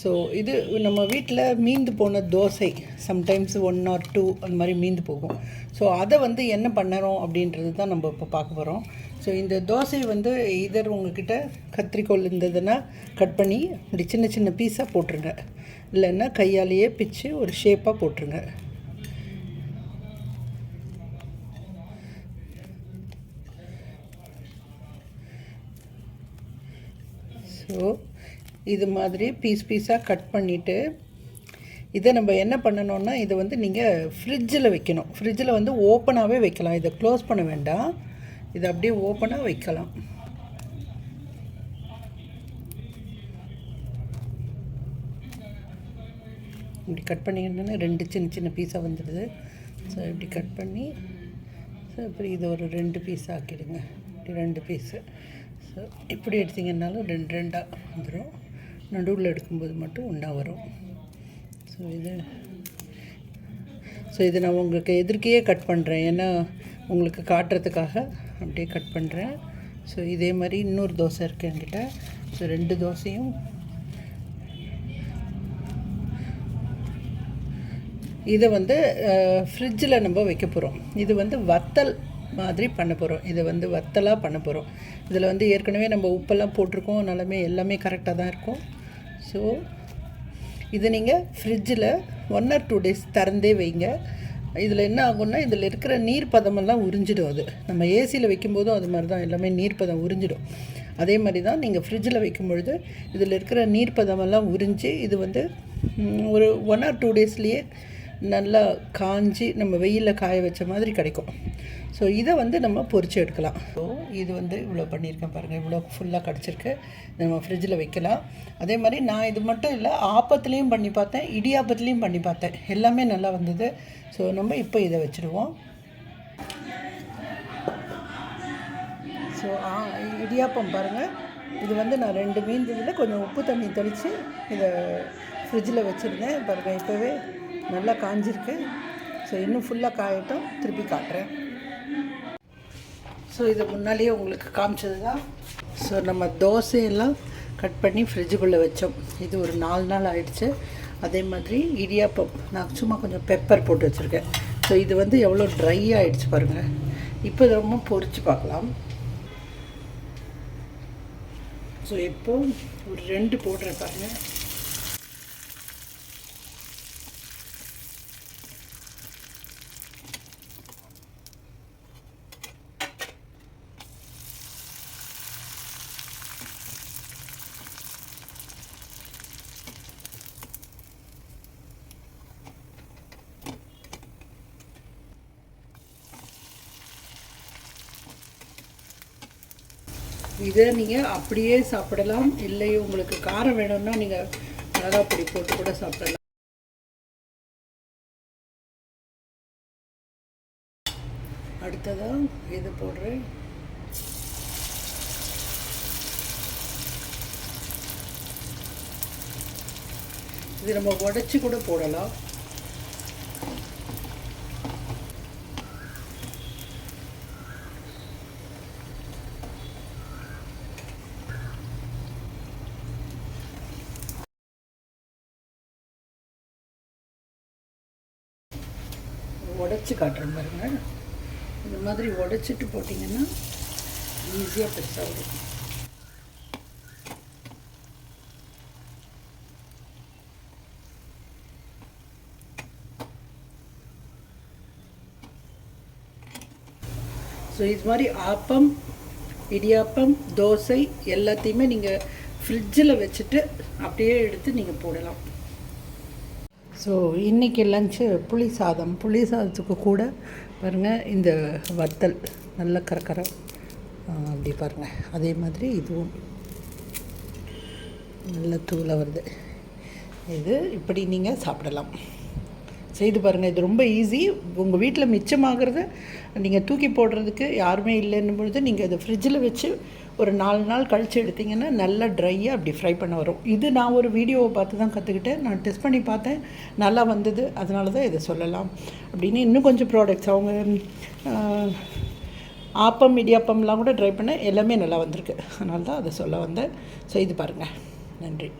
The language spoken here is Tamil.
ஸோ இது நம்ம வீட்டில் மீந்து போன dosa sometimes one or two அந்த மாதிரி மீந்து போகும். ஸோ அதை வந்து என்ன பண்ணணும் அப்படின்றது தான் நம்ம இப்போ பார்க்க போகிறோம் ஸோ இந்த தோசை வந்து இதர் உங்ககிட்ட கத்திரிக்கோல் இருந்ததுன்னா கட் பண்ணி இப்படி சின்ன சின்ன பீஸாக போட்டுருங்க. இல்லைன்னா கையாலேயே பிச்சு ஒரு ஷேப்பாக போட்டுருங்க. ஸோ இது மாதிரி பீஸ் பீஸாக கட் பண்ணிவிட்டு இதை நம்ம என்ன பண்ணணும்னா இதை வந்து நீங்கள் ஃப்ரிட்ஜில் வைக்கணும். ஃப்ரிட்ஜில் வந்து ஓப்பனாகவே வைக்கலாம். இதை க்ளோஸ் பண்ண வேண்டாம். இதை அப்படியே ஓப்பனாக வைக்கலாம். இப்படி கட் பண்ணிங்கன்னா ரெண்டு சின்ன சின்ன பீஸாக வந்துடுது. ஸோ இப்படி கட் பண்ணி ஸோ இப்படி இதை ஒரு ரெண்டு பீஸ் ஆக்கிடுங்க. இப்படி ரெண்டு பீஸு ஸோ இப்படி எடுத்திங்கன்னாலும் ரெண்டு ரெண்டாக வந்துடும் நடுவில் எடுக்கும்போது மட்டும் ஒன்றா வரும். ஸோ இது ஸோ இதை நான் உங்களுக்கு எதிர்க்கையே கட் பண்ணுறேன் ஏன்னா உங்களுக்கு காட்டுறதுக்காக அப்படியே கட் பண்ணுறேன் ஸோ இதே மாதிரி இன்னொரு தோசை இருக்குது என்கிட்ட. ஸோ ரெண்டு தோசையும் இதை வந்து ஃப்ரிட்ஜில் நம்ம வைக்க போகிறோம் இது வந்து வத்தல் மாதிரி பண்ண போகிறோம் இதை வந்து வத்தலாக பண்ண போகிறோம் இதில் வந்து ஏற்கனவே நம்ம உப்பெல்லாம் போட்டிருக்கோம். நல்லாமே எல்லாமே கரெக்டாக தான் இருக்கும். ஸோ இது நீங்கள் ஃப்ரிட்ஜில் ஒன் ஆர் டூ டேஸ் திறந்தே வைங்க. இதில் என்ன ஆகும்னா இதில் இருக்கிற நீர் பதமெல்லாம் உறிஞ்சிடும் அது. நம்ம ஏசியில் வைக்கும்போதும் அது மாதிரி தான் எல்லாமே நீர் பதம் உறிஞ்சிடும். அதே மாதிரி தான் நீங்கள் ஃப்ரிட்ஜில் வைக்கும் பொழுது இதில் இருக்கிற நீர் பதமெல்லாம் உறிஞ்சி இது வந்து ஒரு ஒன் ஆர் டூ டேஸ்லேயே நல்லா காஞ்சி நம்ம வெயிலில் காய வச்ச மாதிரி கிடைக்கும். ஸோ இதை வந்து நம்ம பொறிச்சு எடுக்கலாம். ஸோ இது வந்து இவ்வளோ பண்ணியிருக்கேன் பாருங்கள் இவ்வளோ ஃபுல்லாக கிடச்சிருக்கு. நம்ம ஃப்ரிட்ஜில் வைக்கலாம். அதே மாதிரி நான் இது மட்டும் இல்லை ஆப்பத்துலேயும் பண்ணி பார்த்தேன் இடியாப்பத்துலேயும் பண்ணி பார்த்தேன். எல்லாமே நல்லா வந்தது. ஸோ நம்ம இப்போ இதை வச்சுடுவோம் ஸோ இடியாப்பம் பாருங்கள் இது வந்து நான் ரெண்டு மீந்ததில் கொஞ்சம் உப்பு தண்ணி தெளித்து இதை ஃப்ரிட்ஜில் வச்சுருந்தேன் பாருங்கள் இப்போவே. நல்லா காஞ்சிருக்கு. ஸோ இன்னும் ஃபுல்லாக காயட்டும். திருப்பி காட்டுறேன். ஸோ இது முன்னாலேயே உங்களுக்கு காமிச்சது தான் ஸோ நம்ம தோசையெல்லாம் கட் பண்ணி ஃப்ரிட்ஜுக்குள்ளே வச்சோம். இது ஒரு நாலு நாள் ஆயிடுச்சு. அதே மாதிரி இடியாப்பம் நான் சும்மா கொஞ்சம் பெப்பர் போட்டு வச்சுருக்கேன். ஸோ இது வந்து எவ்வளோ ட்ரை ஆகிடுச்சு பாருங்கள் இப்போ ரொம்ப பொறிச்சு பார்க்கலாம். ஸோ இப்போ ஒரு ரெண்டு போடுறேன் பாருங்கள் இதை நீங்கள் அப்படியே சாப்பிடலாம். இல்லை உங்களுக்கு காரம் வேணும்னா நீங்கள் மிளகா பொடி போட்டு கூட சாப்பிடலாம். அடுத்ததாக இது போடுறேன். இது நம்ம உடச்சி கூட போடலாம். உடச்சி காட்டுறேன் பாருங்க இந்த மாதிரி உடச்சிட்டு போட்டிங்கன்னா ஈஸியாக பெருசாக இருக்கும் ஸோ இது மாதிரி ஆப்பம் இடியாப்பம் தோசை எல்லாத்தையுமே நீங்கள் ஃப்ரிட்ஜில் வச்சுட்டு அப்படியே எடுத்து நீங்கள் போடலாம். ஸோ இன்றைக்கி லஞ்சு புளி சாதம். புளி சாதத்துக்கு கூட பாருங்கள் இந்த வத்தல். நல்ல கரக்கரம் அப்படி பாருங்கள் அதே மாதிரி இதுவும். நல்ல தூளை வருது. இது இப்படி நீங்கள் சாப்பிடலாம். செய்து பாருங்கள் இது ரொம்ப ஈஸி உங்கள் வீட்டில் மிச்சமாகிறத நீங்கள் தூக்கி போடுறதுக்கு யாருமே இல்லைன்னும் பொழுது நீங்கள் அதை ஃப்ரிட்ஜில் வச்சு ஒரு நாலு நாள் கழித்து எடுத்திங்கன்னா நல்லா ட்ரையாக அப்படி ஃப்ரை பண்ண வரும். இது நான் ஒரு வீடியோவை பார்த்து தான் கற்றுக்கிட்டேன் நான் டெஸ்ட் பண்ணி பார்த்தேன். நல்லா வந்தது. அதனால தான் இதை சொல்லலாம். அப்படின்னு இன்னும் கொஞ்சம் ப்ராடக்ட்ஸ் அவங்க ஆப்பம் இடியாப்பம்லாம் கூட ட்ரை பண்ணேன் எல்லாமே நல்லா வந்திருக்கு. அதனால தான் அதை சொல்ல வந்தேன். செய்து பாருங்கள் நன்றி.